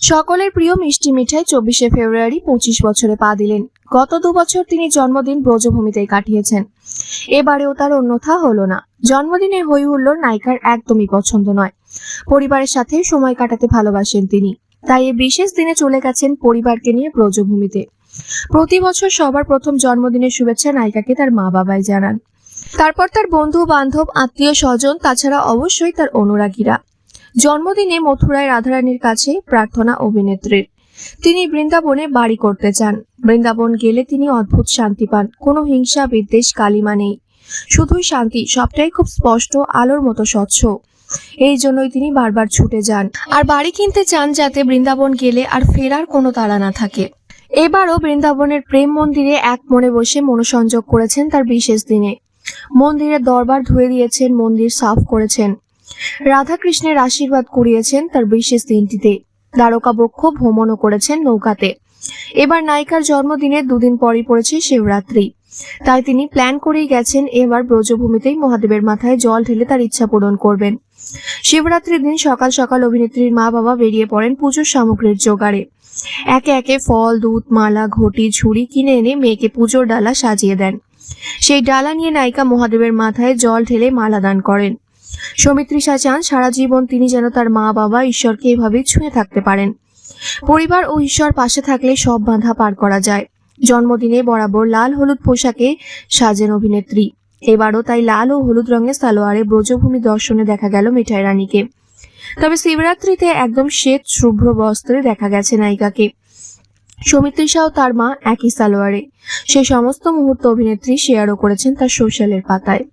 সকলের প্রিয় মিষ্টি মিঠাই চব্বিশে ফেব্রুয়ারি পঁচিশ বছরে পা দিলেন। গত দু বছর তিনি জন্মদিন ব্রজভূমিতেই কাটিয়েছেন। এবারেও তার অন্যথা হলো না। জন্মদিনে হই হুল্লোর নায়িকার একদমই পছন্দ নয়। পরিবারের সাথে সময় কাটাতে ভালোবাসেন তিনি। তাই এই বিশেষ দিনে চলে গেছেন পরিবারকে নিয়ে ব্রজভূমিতে। প্রতি বছর সবার প্রথম জন্মদিনের শুভেচ্ছা নায়িকাকে তার মা বাবাই জানান। তারপর তার বন্ধু, বান্ধব আত্মীয় স্বজন তাছাড়া অবশ্যই তার অনুরাগীরা। জন্মদিনে মথুরায় রাধারানীর কাছে প্রার্থনা অভিনেত্রীর তিনি বৃন্দাবনে বাড়ি করতে চান। বৃন্দাবন গেলে তিনি অদ্ভুত শান্তি পান। কোনো হিংসা, বিদ্বেষ, কালিমা নেই। শুধুই শান্তি, সবটাই খুব স্পষ্ট, আলোর মতো স্বচ্ছ। এই জন্যই তিনি বারবার ছুটে যান। আর বাড়ি কিনতে চান যাতে বৃন্দাবন গেলে আর ফেরার কোনো তাড়া না থাকে। এবারও বৃন্দাবনের প্রেম মন্দিরে এক মনে বসে মনোসংযোগ করেছেন তার বিশেষ দিনে। মন্দিরের দরবার ধুয়ে দিয়েছেন, মন্দির সাফ করেছেন। রাধাকৃষ্ণের আশীর্বাদ কুড়িয়েছেন তার বিশেষ দিনটিতে। দ্বারকা বক্ষ ভ্রমণও করেছেন নৌকাতে। এবার নায়িকার জন্মদিনের দুদিন পরই পড়েছে শিবরাত্রি। তাই তিনি প্ল্যান করেই গেছেন এবার ব্রজভূমিতেই মহাদেবের মাথায় জল ঢেলে তার ইচ্ছা পূরণ করবেন। শিবরাত্রির দিন সকাল সকাল অভিনেত্রীর মা বাবা বেরিয়ে পড়েন পুজোর সামগ্রীর জোগাড়ে। একে একে ফল, দুধ, মালা, ঘটি, ঝুড়ি কিনে এনে মেয়েকে পুজোর ডালা সাজিয়ে দেন। সেই ডালা নিয়ে নায়িকা মহাদেবের মাথায় জল ঢেলে মালা দান করেন। সৌমিত্রী চান সারা জীবন তিনি যেন তার মা বাবা ঈশ্বরকে এভাবেই ছুঁয়ে থাকতে পারেন। পরিবার ও ঈশ্বর পাশে থাকলে সব বাধা পার করা যায়। জন্মদিনে বরাবর লাল হলুদ পোশাকে সাজেন অভিনেত্রী। এবারও তাই লাল ও হলুদ রঙের সালোয়ারে ব্রজভূমি দর্শনে দেখা গেল মিঠাই রানীকে। তবে শিবরাত্রিতে একদম শ্বেত, শুভ্র বস্ত্রে দেখা গেছে নায়িকাকে। সৌমিত্রী সাহ তার মা একই সালোয়ারে। সেই সমস্ত মুহূর্ত অভিনেত্রী শেয়ারও করেছেন তার সোশ্যালের পাতায়।